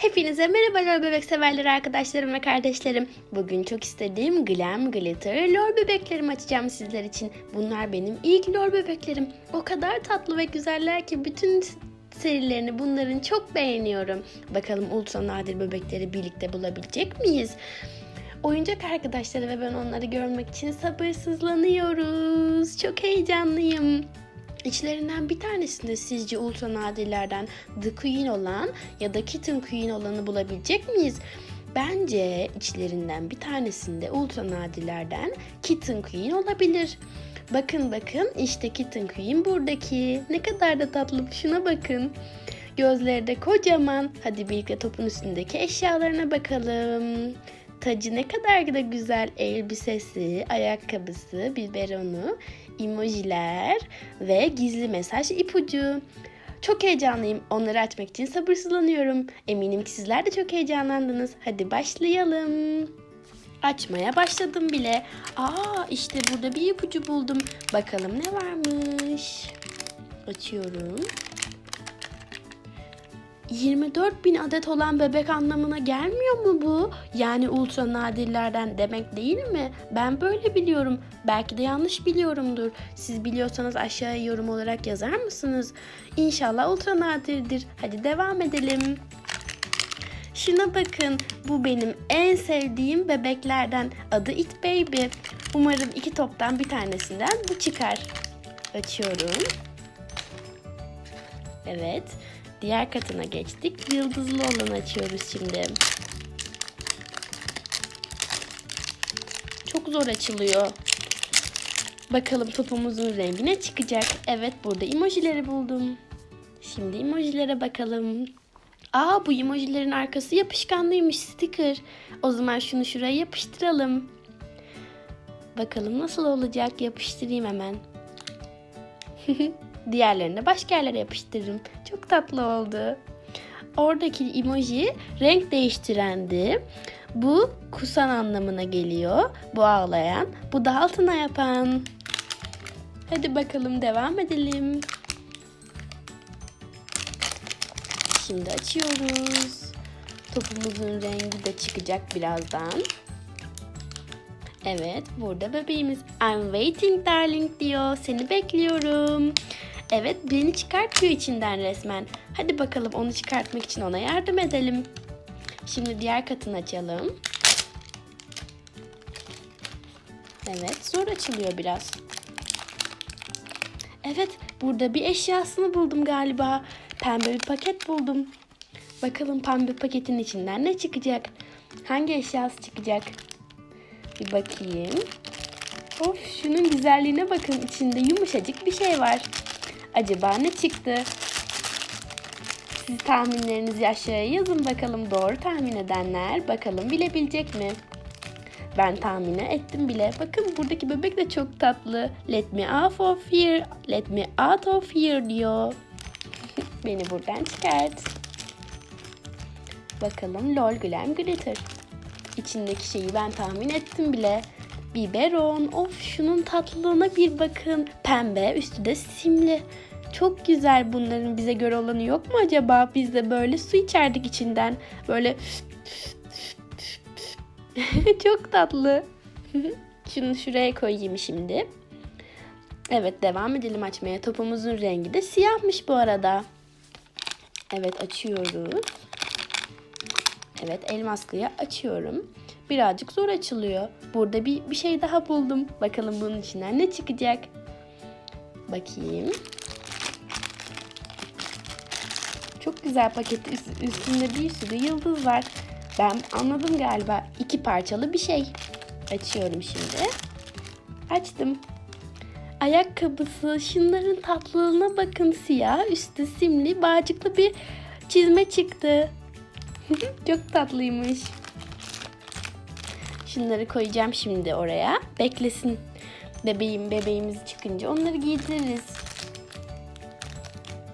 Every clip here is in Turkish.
Hepinize merhaba lor bebek severleri arkadaşlarım ve kardeşlerim. Bugün çok istediğim Glam Glitter lor bebeklerimi açacağım sizler için. Bunlar benim ilk lor bebeklerim. O kadar tatlı ve güzeller ki bütün serilerini bunların çok beğeniyorum. Bakalım ultra nadir bebekleri birlikte bulabilecek miyiz? Oyuncak arkadaşları ve ben onları görmek için sabırsızlanıyoruz. Çok heyecanlıyım. İçlerinden bir tanesinde sizce ultra nadirlerden The Queen olan ya da Kitten Queen olanı bulabilecek miyiz? Bence içlerinden bir tanesinde ultra nadirlerden Kitten Queen olabilir. Bakın bakın işte Kitten Queen buradaki. Ne kadar da tatlı şuna bakın. Gözleri de kocaman. Hadi birlikte topun üstündeki eşyalarına bakalım. Tacı ne kadar da güzel elbisesi, ayakkabısı, biberonu, emojiler ve gizli mesaj ipucu. Çok heyecanlıyım. Onları açmak için sabırsızlanıyorum. Eminim ki sizler de çok heyecanlandınız. Hadi başlayalım. Açmaya başladım bile. Aa işte burada bir ipucu buldum. Bakalım ne varmış. Açıyorum. 24 bin adet olan bebek anlamına gelmiyor mu bu? Yani ultra nadirlerden demek değil mi? Ben böyle biliyorum. Belki de yanlış biliyorumdur. Siz biliyorsanız aşağıya yorum olarak yazar mısınız? İnşallah ultra nadirdir. Hadi devam edelim. Şuna bakın. Bu benim en sevdiğim bebeklerden. Adı It Baby. Umarım iki toptan bir tanesinden bu çıkar. Açıyorum. Evet. Diğer katına geçtik. Yıldızlı olanı açıyoruz şimdi. Çok zor açılıyor. Bakalım topumuzun rengi ne çıkacak? Evet burada emojileri buldum. Şimdi emojilere bakalım. Aa bu emojilerin arkası yapışkanlıymış sticker. O zaman şunu şuraya yapıştıralım. Bakalım nasıl olacak yapıştırayım hemen. Diğerlerini başka yerlere yapıştırırım. Çok tatlı oldu. Oradaki emoji renk değiştirendi. Bu kusan anlamına geliyor. Bu ağlayan. Bu da altına yapan. Hadi bakalım devam edelim. Şimdi açıyoruz. Topumuzun rengi de çıkacak birazdan. Evet, burada bebeğimiz I'm waiting darling diyor. Seni bekliyorum. Evet, beni çıkartıyor içinden resmen. Hadi bakalım onu çıkartmak için ona yardım edelim. Şimdi diğer katını açalım. Evet, zor açılıyor biraz. Evet, burada bir eşyasını buldum galiba. Pembe bir paket buldum. Bakalım pembe paketin içinden ne çıkacak? Hangi eşyası çıkacak? Bir bakayım. Of şunun güzelliğine bakın. İçinde yumuşacık bir şey var. Acaba ne çıktı? Siz tahminlerinizi aşağıya yazın bakalım. Doğru tahmin edenler bakalım bilebilecek mi? Ben tahmin ettim bile. Bakın buradaki bebek de çok tatlı. Let me out of here. Let me out of here diyor. Beni buradan çıkart. Bakalım lol glam glitter. İçindeki şeyi ben tahmin ettim bile. Biberon. Of şunun tatlılığına bir bakın. Pembe üstü de simli. Çok güzel bunların bize göre olanı yok mu acaba? Biz de böyle su içerdik içinden. Böyle çok tatlı. Şunu şuraya koyayım şimdi. Evet devam edelim açmaya. Topumuzun rengi de siyahmış bu arada. Evet açıyoruz. Evet elmaslıyı açıyorum. Birazcık zor açılıyor. Burada bir, bir şey daha buldum. Bakalım bunun içinden ne çıkacak. Bakayım. Çok güzel paket Üst- üstünde bir sürü yıldız var. Ben anladım galiba. İki parçalı bir şey. Açıyorum şimdi. Açtım. Ayakkabısı, şunların tatlılığına bakın siyah, üstü simli, bağcıklı bir çizme çıktı. Çok tatlıymış. Şunları koyacağım şimdi oraya. Beklesin. Bebeğim bebeğimiz çıkınca onları giydiririz.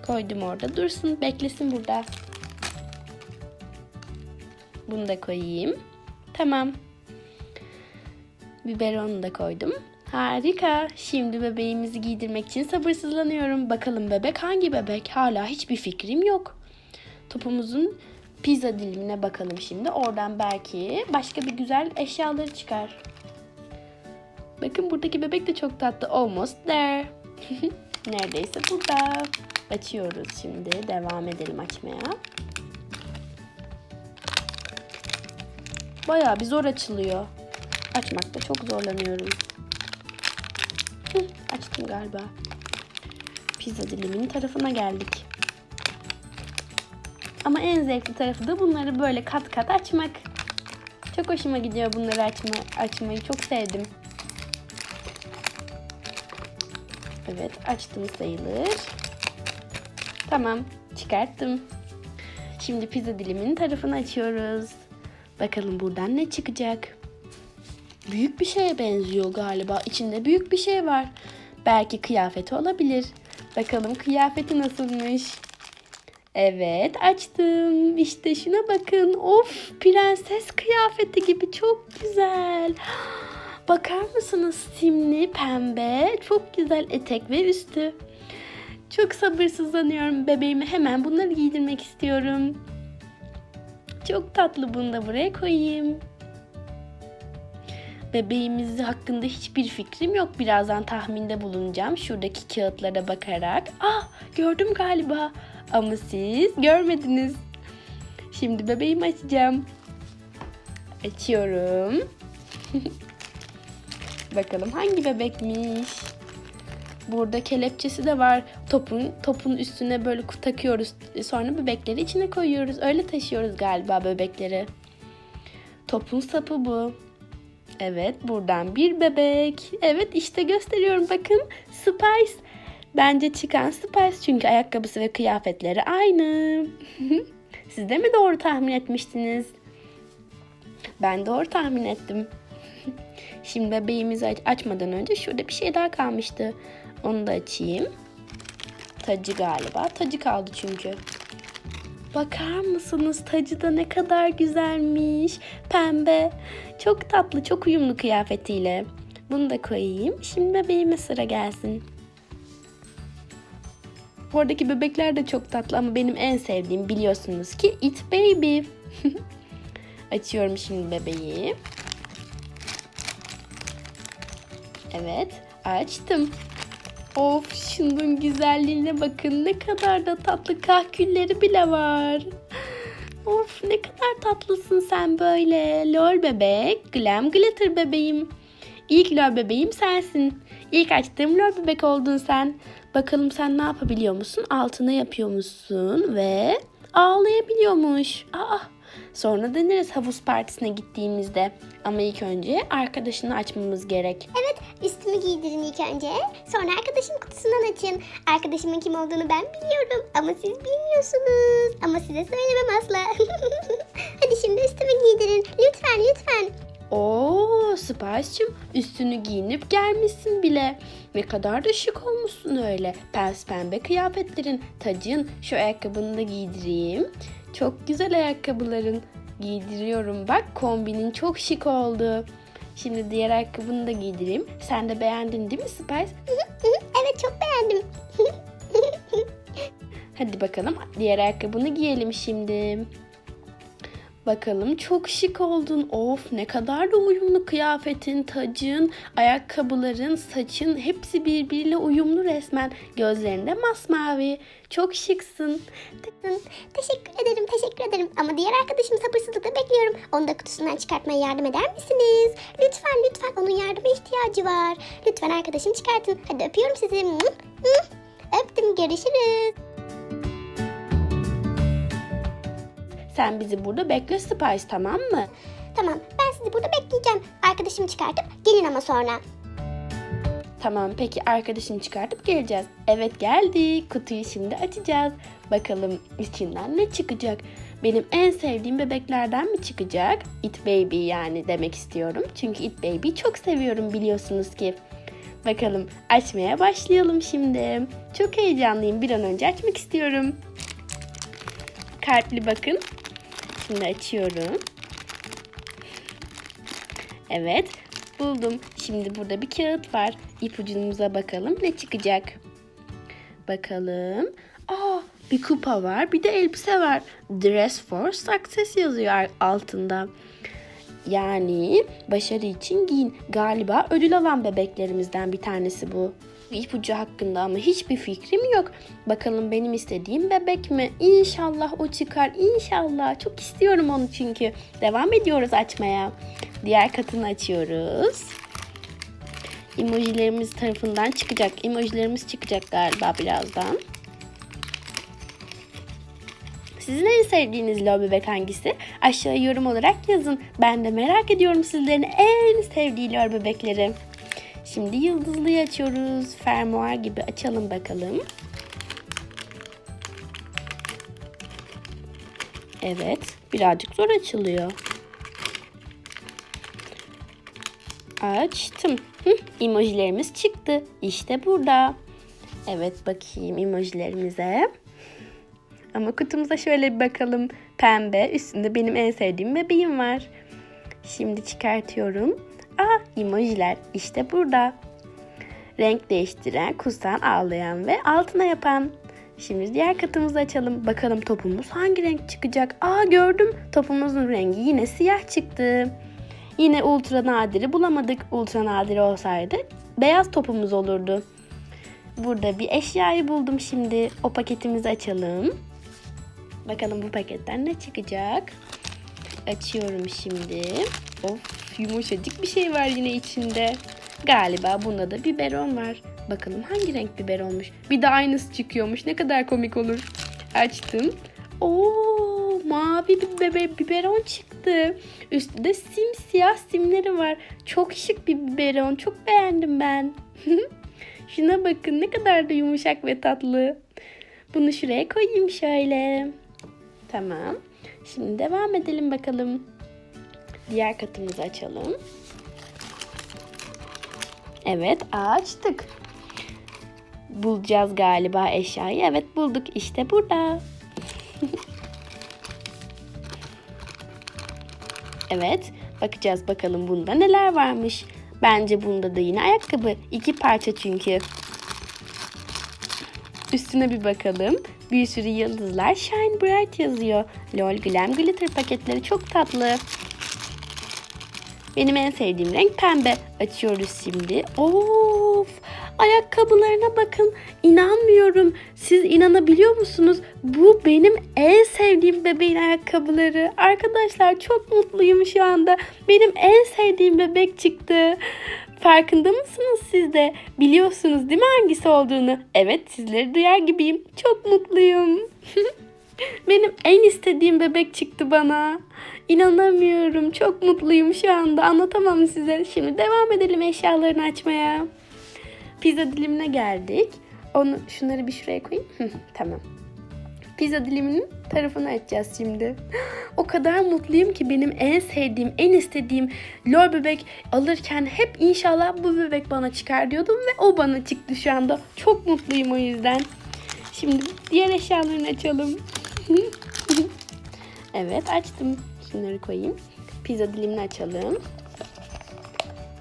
Koydum orada. Dursun. Beklesin burada. Bunu da koyayım. Tamam. Biberonu da koydum. Harika. Şimdi bebeğimizi giydirmek için sabırsızlanıyorum. Bakalım bebek hangi bebek? Hala hiçbir fikrim yok. Topumuzun pizza dilimine bakalım şimdi. Oradan belki başka bir güzel eşyaları çıkar. Bakın buradaki bebek de çok tatlı. Almost there. Neredeyse burada. Açıyoruz şimdi. Devam edelim açmaya. Bayağı bir zor açılıyor. Açmakta çok zorlanıyorum. Açtım galiba. Pizza diliminin tarafına geldik. Ama en zevkli tarafı da bunları böyle kat kat açmak. Çok hoşuma gidiyor bunları açma, açmayı. Çok sevdim. Evet açtım sayılır. Tamam çıkarttım. Şimdi pizza diliminin tarafını açıyoruz. Bakalım buradan ne çıkacak. Büyük bir şeye benziyor galiba. İçinde büyük bir şey var. Belki kıyafeti olabilir. Bakalım kıyafeti nasılmış. Evet açtım. İşte şuna bakın. Of prenses kıyafeti gibi çok güzel. Bakar mısınız simli pembe çok güzel etek ve üstü. Çok sabırsızlanıyorum bebeğime hemen bunları giydirmek istiyorum. Çok tatlı bunu da buraya koyayım. Bebeğimiz hakkında hiçbir fikrim yok. Birazdan tahminde bulunacağım. Şuradaki kağıtlara bakarak. Ah gördüm galiba. Ama siz görmediniz. Şimdi bebeğimi açacağım. Açıyorum. Bakalım hangi bebekmiş. Burada kelepçesi de var. Topun topun üstüne böyle takıyoruz. Sonra bebekleri içine koyuyoruz. Öyle taşıyoruz galiba bebekleri. Topun sapı bu. Evet buradan bir bebek. Evet işte gösteriyorum bakın. Spice. Bence çıkan Spice çünkü ayakkabısı ve kıyafetleri aynı. Siz de mi doğru tahmin etmiştiniz? Ben doğru tahmin ettim. Şimdi bebeğimizi aç- açmadan önce şurada bir şey daha kalmıştı. Onu da açayım. Tacı galiba. Tacı kaldı çünkü. Bakar mısınız tacı da ne kadar güzelmiş. Pembe. Çok tatlı, çok uyumlu kıyafetiyle. Bunu da koyayım. Şimdi bebeğime sıra gelsin. Oradaki bebekler de çok tatlı ama benim en sevdiğim biliyorsunuz ki It Baby. Açıyorum şimdi bebeği. Evet, açtım. Of, şunun güzelliğine bakın. Ne kadar da tatlı kahkülleri bile var. Of, ne kadar tatlısın sen böyle. Lol bebek, glam glitter bebeğim. İlk lol bebeğim sensin. İlk açtığım lol bebek oldun sen. Bakalım sen ne yapabiliyor musun? Altına yapıyor musun? Ve ağlayabiliyormuş. Aa, sonra deneriz havuz partisine gittiğimizde. Ama ilk önce arkadaşını açmamız gerek. Evet, üstümü giydirin ilk önce. Sonra arkadaşım kutusundan açın. Arkadaşımın kim olduğunu ben biliyorum ama siz bilmiyorsunuz. Ama size söylemem asla. Hadi şimdi üstümü giydirin. Lütfen, lütfen. Oo Spice'cığım üstünü giyinip gelmişsin bile. Ne kadar da şık olmuşsun öyle. Pens pembe kıyafetlerin, tacın, şu ayakkabını da giydireyim. Çok güzel ayakkabıların. Giydiriyorum bak kombinin çok şık oldu. Şimdi diğer ayakkabını da giydireyim. Sen de beğendin değil mi Spice? evet, çok beğendim. Hadi bakalım diğer ayakkabını giyelim şimdi. Bakalım çok şık oldun. Of ne kadar da uyumlu kıyafetin, tacın, ayakkabıların, saçın hepsi birbiriyle uyumlu resmen. Gözlerinde masmavi. Çok şıksın. teşekkür ederim, teşekkür ederim. Ama diğer arkadaşım sabırsızlıkla bekliyorum. Onu da kutusundan çıkartmaya yardım eder misiniz? Lütfen, lütfen. Onun yardıma ihtiyacı var. Lütfen arkadaşım çıkartın. Hadi öpüyorum sizi. Öptüm, görüşürüz. Sen bizi burada bekle Spice tamam mı? Tamam, ben sizi burada bekleyeceğim. Arkadaşımı çıkartıp gelin ama sonra. Tamam peki arkadaşını çıkartıp geleceğiz. Evet geldik. Kutuyu şimdi açacağız. Bakalım içinden ne çıkacak? Benim en sevdiğim bebeklerden mi çıkacak? It Baby yani demek istiyorum. Çünkü It Baby'yi çok seviyorum biliyorsunuz ki. Bakalım açmaya başlayalım şimdi. Çok heyecanlıyım. Bir an önce açmak istiyorum. Kalpli bakın. Şimdi açıyorum. Evet, buldum. Şimdi burada bir kağıt var. İpucumuza bakalım ne çıkacak. Bakalım. Aa, bir kupa var, bir de elbise var. Dress for success yazıyor altında. Yani başarı için giyin. Galiba ödül alan bebeklerimizden bir tanesi bu. İpucu hakkında ama hiçbir fikrim yok. Bakalım benim istediğim bebek mi? İnşallah o çıkar. İnşallah. Çok istiyorum onu çünkü. Devam ediyoruz açmaya. Diğer katını açıyoruz. Emojilerimiz tarafından çıkacak. Emojilerimiz çıkacak galiba birazdan. Sizin en sevdiğiniz lo bebek hangisi? Aşağıya yorum olarak yazın. Ben de merak ediyorum sizlerin en sevdiği lo bebekleri. Şimdi yıldızlıyı açıyoruz. Fermuar gibi açalım bakalım. Evet, birazcık zor açılıyor. Açtım. Hı, emojilerimiz çıktı. İşte burada. Evet bakayım emojilerimize. Ama kutumuza şöyle bir bakalım. Pembe. Üstünde benim en sevdiğim bebeğim var. Şimdi çıkartıyorum. Aa emojiler işte burada. Renk değiştiren, kusan, ağlayan ve altına yapan. Şimdi diğer katımızı açalım. Bakalım topumuz hangi renk çıkacak? Aa gördüm. Topumuzun rengi yine siyah çıktı. Yine ultra nadiri bulamadık. Ultra nadiri olsaydı beyaz topumuz olurdu. Burada bir eşyayı buldum şimdi. O paketimizi açalım. Bakalım bu paketten ne çıkacak? Açıyorum şimdi. Of yumuşacık bir şey var yine içinde. Galiba bunda da biberon var. Bakalım hangi renk biberonmuş. Bir de aynısı çıkıyormuş. Ne kadar komik olur. Açtım. Oo mavi bir bebe biberon çıktı. Üstünde simsiyah simleri var. Çok şık bir biberon. Çok beğendim ben. Şuna bakın ne kadar da yumuşak ve tatlı. Bunu şuraya koyayım şöyle. Tamam. Şimdi devam edelim bakalım. Diğer katımızı açalım. Evet açtık. Bulacağız galiba eşyayı. Evet bulduk. İşte burada. evet. Bakacağız bakalım bunda neler varmış. Bence bunda da yine ayakkabı. İki parça çünkü. Üstüne bir bakalım. Bir sürü yıldızlar Shine Bright yazıyor. LOL Glam Glitter paketleri çok tatlı. Benim en sevdiğim renk pembe. Açıyoruz şimdi. Of! Ayakkabılarına bakın. İnanmıyorum. Siz inanabiliyor musunuz? Bu benim en sevdiğim bebeğin ayakkabıları. Arkadaşlar çok mutluyum şu anda. Benim en sevdiğim bebek çıktı. Farkında mısınız siz de? Biliyorsunuz değil mi hangisi olduğunu? Evet sizleri duyar gibiyim. Çok mutluyum. Benim en istediğim bebek çıktı bana. İnanamıyorum. Çok mutluyum şu anda. Anlatamam size. Şimdi devam edelim eşyalarını açmaya. Pizza dilimine geldik. Onu şunları bir şuraya koyayım. Tamam. Pizza diliminin tarafını açacağız şimdi. O kadar mutluyum ki benim en sevdiğim, en istediğim lor bebek alırken hep inşallah bu bebek bana çıkar diyordum ve o bana çıktı şu anda. Çok mutluyum o yüzden. Şimdi diğer eşyalarını açalım. evet açtım. Şunları koyayım. Pizza dilimini açalım.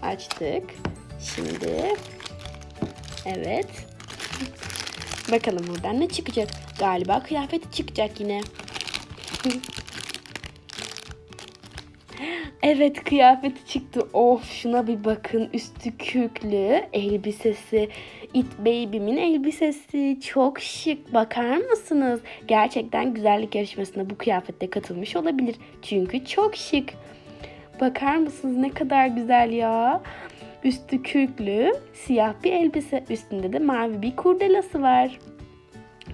Açtık. Şimdi evet. Bakalım buradan ne çıkacak. Galiba kıyafeti çıkacak yine. Evet kıyafeti çıktı. Of şuna bir bakın. Üstü küklü elbisesi. It Baby'min elbisesi. Çok şık. Bakar mısınız? Gerçekten güzellik yarışmasına bu kıyafette katılmış olabilir. Çünkü çok şık. Bakar mısınız ne kadar güzel ya. Üstü kürklü, siyah bir elbise. Üstünde de mavi bir kurdelası var.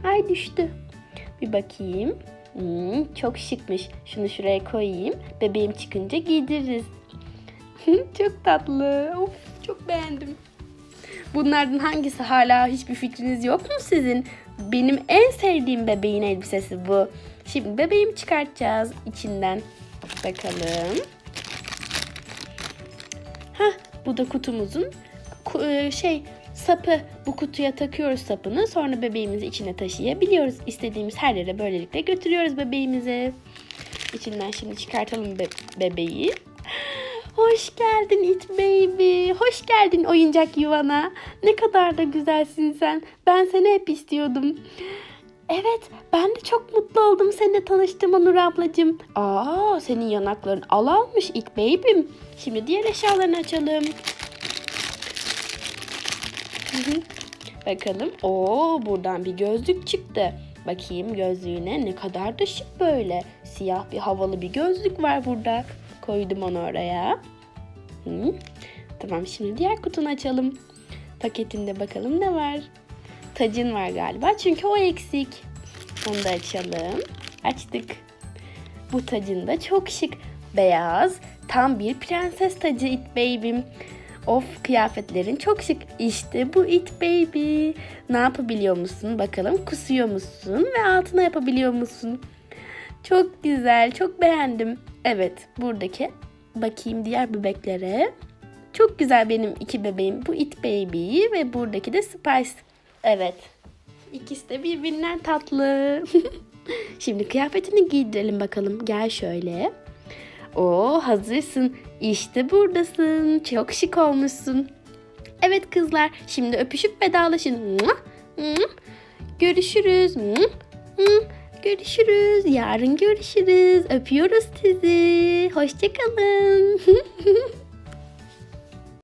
Ay düştü. Bir bakayım. Hmm, çok şıkmış. Şunu şuraya koyayım. Bebeğim çıkınca giydiririz. çok tatlı. Of, çok beğendim. Bunlardan hangisi hala hiçbir fikriniz yok mu sizin? Benim en sevdiğim bebeğin elbisesi bu. Şimdi bebeğimi çıkartacağız içinden. Bakalım. Hah, bu da kutumuzun ku- e, şey sapı. Bu kutuya takıyoruz sapını. Sonra bebeğimizi içine taşıyabiliyoruz. İstediğimiz her yere böylelikle götürüyoruz bebeğimizi. İçinden şimdi çıkartalım be- bebeği. Hoş geldin It Baby. Hoş geldin oyuncak yuvana. Ne kadar da güzelsin sen. Ben seni hep istiyordum. Evet, ben de çok mutlu oldum seninle tanıştığıma Nur ablacığım. Aa, senin yanakların al almış it baby'm. Şimdi diğer eşyalarını açalım. Bakalım. Oo, buradan bir gözlük çıktı. Bakayım gözlüğüne ne kadar da şık böyle. Siyah bir havalı bir gözlük var burada. Koydum onu oraya. Hı. Tamam şimdi diğer kutunu açalım. Paketinde bakalım ne var. Tacın var galiba çünkü o eksik. Onu da açalım. Açtık. Bu tacın da çok şık. Beyaz, tam bir prenses tacı It Baby'm. Of kıyafetlerin çok şık. İşte bu It Baby. Ne yapabiliyor musun? Bakalım kusuyor musun ve altına yapabiliyor musun? Çok güzel, çok beğendim. Evet, buradaki bakayım diğer bebeklere. Çok güzel benim iki bebeğim. Bu It Baby ve buradaki de Spice. Evet. İkisi de birbirinden tatlı. Şimdi kıyafetini giydirelim bakalım. Gel şöyle. Oo hazırsın. İşte buradasın. Çok şık olmuşsun. Evet kızlar. Şimdi öpüşüp vedalaşın. Görüşürüz. Görüşürüz. Yarın görüşürüz. Öpüyoruz sizi. Hoşçakalın.